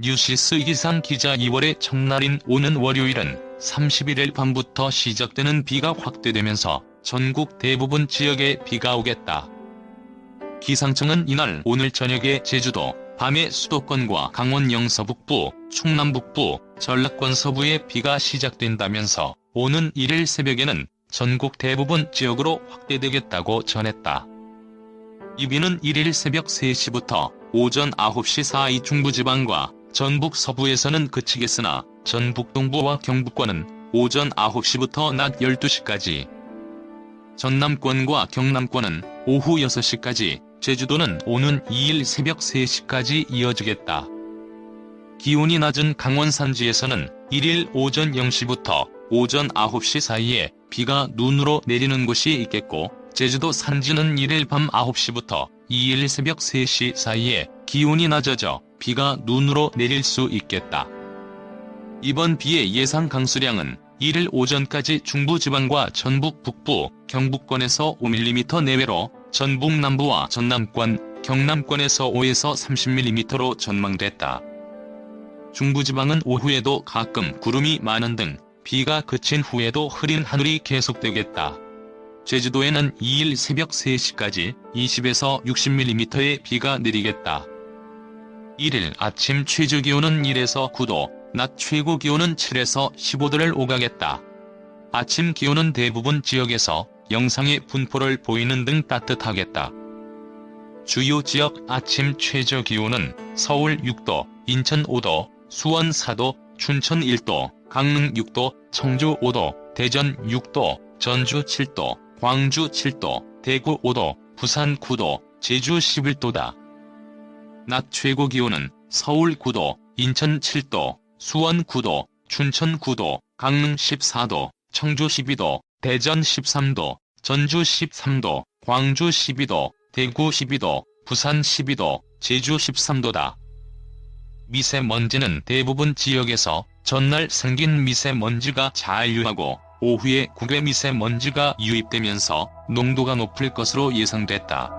뉴시스 기상 기자 2월의 첫날인 오는 월요일은 31일 밤부터 시작되는 비가 확대되면서 전국 대부분 지역에 비가 오겠다. 기상청은 이날 오늘 저녁에 제주도, 밤에 수도권과 강원 영서 북부, 충남 북부, 전라권 서부에 비가 시작된다면서 오는 1일 새벽에는 전국 대부분 지역으로 확대되겠다고 전했다. 이 비는 1일 새벽 3시부터 오전 9시 사이 중부지방과 전북 서부에서는 그치겠으나 전북 동부와 경북권은 오전 9시부터 낮 12시까지 전남권과 경남권은 오후 6시까지 제주도는 오는 2일 새벽 3시까지 이어지겠다. 기온이 낮은 강원 산지에서는 1일 오전 0시부터 오전 9시 사이에 비가 눈으로 내리는 곳이 있겠고 제주도 산지는 1일 밤 9시부터 2일 새벽 3시 사이에 기온이 낮아져 비가 눈으로 내릴 수 있겠다. 이번 비의 예상 강수량은 1일 오전까지 중부지방과 전북 북부, 경북권에서 5mm 내외로 전북 남부와 전남권, 경남권에서 5에서 30mm로 전망됐다. 중부지방은 오후에도 가끔 구름이 많은 등 비가 그친 후에도 흐린 하늘이 계속되겠다. 제주도에는 2일 새벽 3시까지 20에서 60mm의 비가 내리겠다. 1일 아침 최저 기온은 1에서 9도, 낮 최고 기온은 7에서 15도를 오가겠다. 아침 기온은 대부분 지역에서 영상의 분포를 보이는 등 따뜻하겠다. 주요 지역 아침 최저 기온은 서울 6도, 인천 5도, 수원 4도, 춘천 1도, 강릉 6도, 청주 5도, 대전 6도, 전주 7도, 광주 7도, 대구 5도, 부산 9도, 제주 11도다. 낮 최고 기온은 서울 9도, 인천 7도, 수원 9도, 춘천 9도, 강릉 14도, 청주 12도, 대전 13도, 전주 13도, 광주 12도, 대구 12도, 부산 12도, 제주 13도다. 미세먼지는 대부분 지역에서 전날 생긴 미세먼지가 잔류하고 오후에 국외 미세먼지가 유입되면서 농도가 높을 것으로 예상됐다.